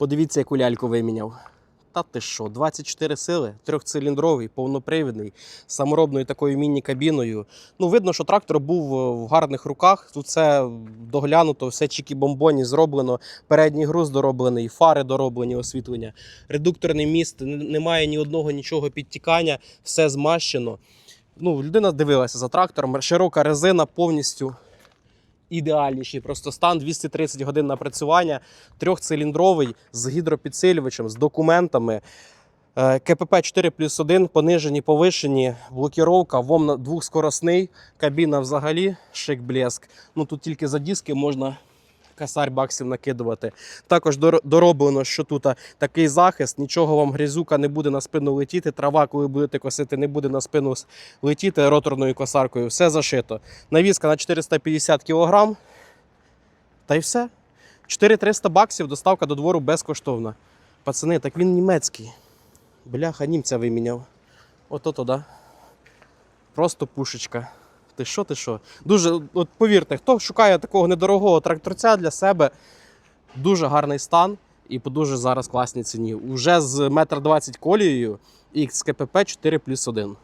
Подивіться, яку ляльку виміняв. Та ти що, 24 сили, трьохциліндровий, повнопривідний, саморобною такою міні-кабіною. Ну, видно, що трактор був е, в гарних руках. Тут все доглянуто, все чікі-бомбоні зроблено. Передній груз дороблений, фари дороблені, освітлення. Редукторний міст, немає ні одного нічого підтікання, все змащено. Ну, людина дивилася за трактором, широка резина повністю ідеальніший. Просто стан 230 годин напрацювання, трьохциліндровий з гідропідсилювачем, з документами. Е, КПП 4 плюс 1, понижені, повишені, блокіровка, ВОМ на- двохскоросний, кабіна взагалі шик блеск. Ну тут тільки за диски можна косарь баксів накидувати. Також дороблено, що тут такий захист, нічого вам грязюка не буде на спину летіти. Трава, коли будете косити, не буде на спину летіти роторною косаркою. Все зашито. Навіска на 450 кг. Та й все. 4300 баксів, доставка до двору безкоштовна. Пацани, так він німецький. Бляха, німця виміняв. Ото то, да. Просто пушечка. Ти що, ти що? Дуже, от повірте, хто шукає такого недорогого тракторця для себе, дуже гарний стан і по дуже зараз класній ціні. Уже з 1,20 м колією і з КПП 4 плюс 1.